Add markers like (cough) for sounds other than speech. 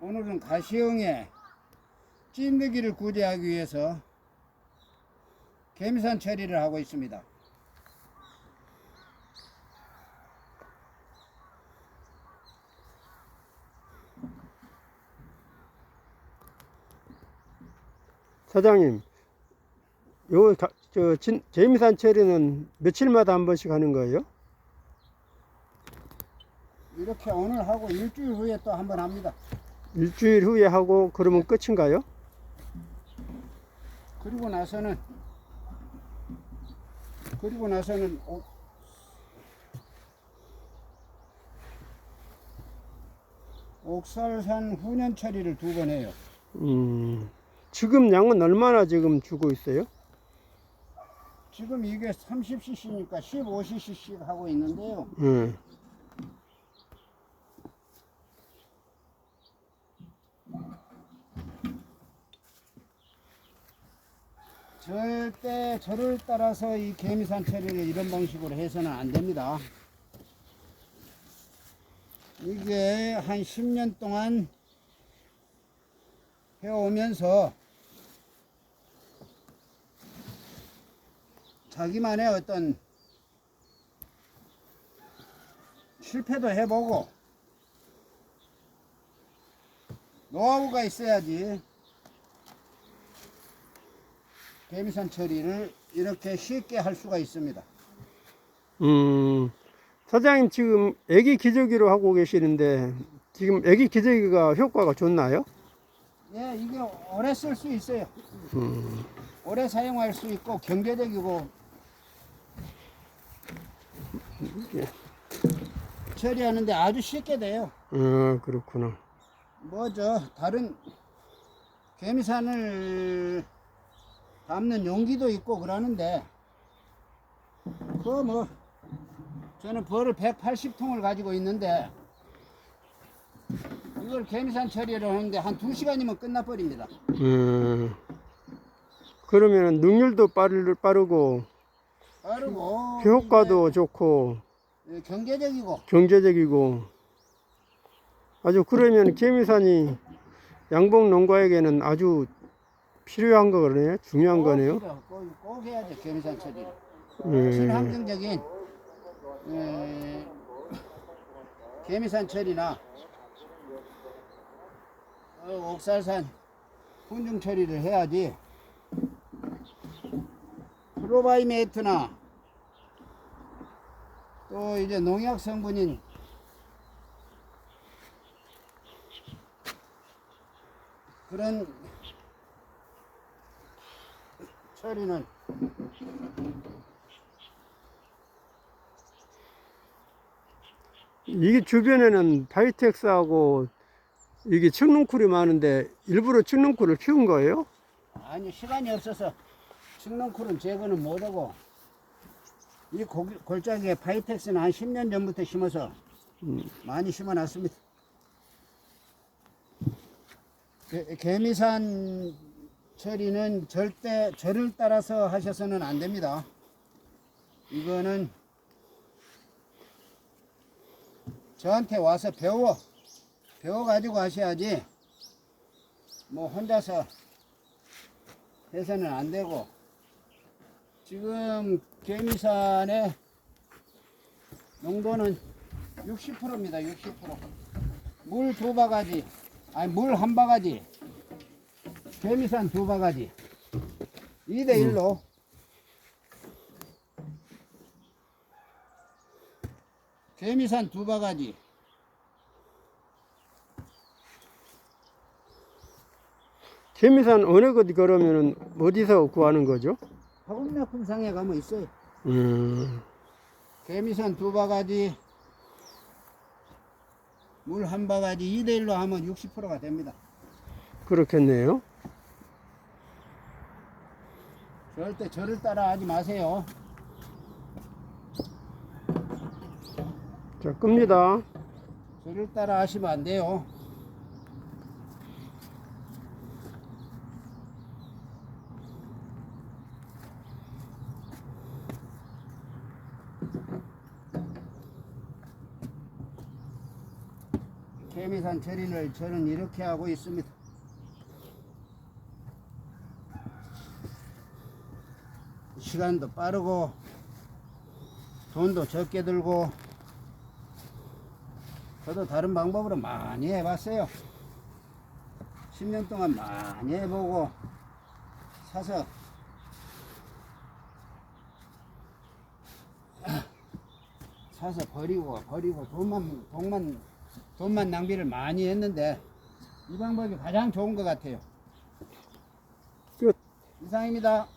오늘은 가시형의 찐득이를 구제하기 위해서 개미산 처리를 하고 있습니다. 사장님, 요, 가- 저, 진, 재미산 처리는 며칠마다 한 번씩 하는 거예요? 이렇게 오늘 하고 일주일 후에 또 한 번 합니다. 일주일 후에 하고 그러면 끝인가요? 그리고 나서는 그리고 나서는 옥, 옥살산 훈연 처리를 두 번 해요. 음, 지금 양은 얼마나 지금 주고 있어요? 지금 이게 30cc니까 15cc씩 하고 있는데요. 음, 절대 저를 따라서 이 개미산 처리를 이런 방식으로 해서는 안 됩니다. 이게 한 10년 동안 해오면서 자기만의 어떤 실패도 해보고 노하우가 있어야지 개미산 처리를 이렇게 쉽게 할 수가 있습니다. 음, 사장님 지금 애기 기저귀로 하고 계시는데 지금 애기 기저귀가 효과가 좋나요? 예, 이게 오래 쓸 수 있어요. 음, 오래 사용할 수 있고 경제적이고 처리하는데 아주 쉽게 돼요. 아, 그렇구나. 뭐죠? 다른 개미산을 담는 용기도 있고 그러는데 그 뭐 저는 벌을 180통을 가지고 있는데 이걸 개미산 처리를 하는데 한 2시간이면 끝나버립니다. 음, 그러면 능률도 빠르, 빠르고 빠르고 효과도 좋고 예, 경제적이고. 경제적이고 아주 그러면 개미산이 양봉 농가에게는 아주 필요한 거네요. 중요한 거네요. 필요, 꼭, 꼭 해야죠 개미산 처리. 예. 친환경적인 에, 개미산 처리나 어, 옥살산 훈중 처리를 해야지 프로바이메이트나 또 이제 농약 성분인 그런 처리는 이게 주변에는 바이텍스하고 이게 칡농쿨이 많은데 일부러 칡농쿨을 키운 거예요? 아니 시간이 없어서 칡농쿨은 제거는 못하고 이 고기, 골짜기에 바이텍스는 한 10년 전부터 심어서 많이 심어놨습니다. 개- 개미산 처리는 절대 절을 따라서 하셔서는 안 됩니다. 이거는 저한테 와서 배워 배워 가지고 하셔야지 뭐 혼자서 해서는 안 되고 지금 개미산의 농도는 60%입니다. 60%. 물 두 바가지, 아니 물 한 바가지, 개미산 두 바가지. 2대 1로 개미산 두 바가지, 개미산 어느 곳 그러면은 어디서 구하는 거죠? 화공약품상에 가면 있어요. 음, 개미산 두 바가지, 물 한 바가지 2대 1로 하면 60%가 됩니다. 그렇겠네요. 절대 저를 따라 하지 마세요. 자, 끕니다. 저를 따라 하시면 안 돼요. 세미산 처리를 저는 이렇게 하고 있습니다. 시간도 빠르고 돈도 적게 들고 저도 다른 방법으로 많이 해봤어요. 10년 동안 많이 해보고 사서 (clears throat) 사서 버리고 버리고 돈만 돈만 돈만 낭비를 많이 했는데 이 방법이 가장 좋은 것 같아요. 끝. 이상입니다.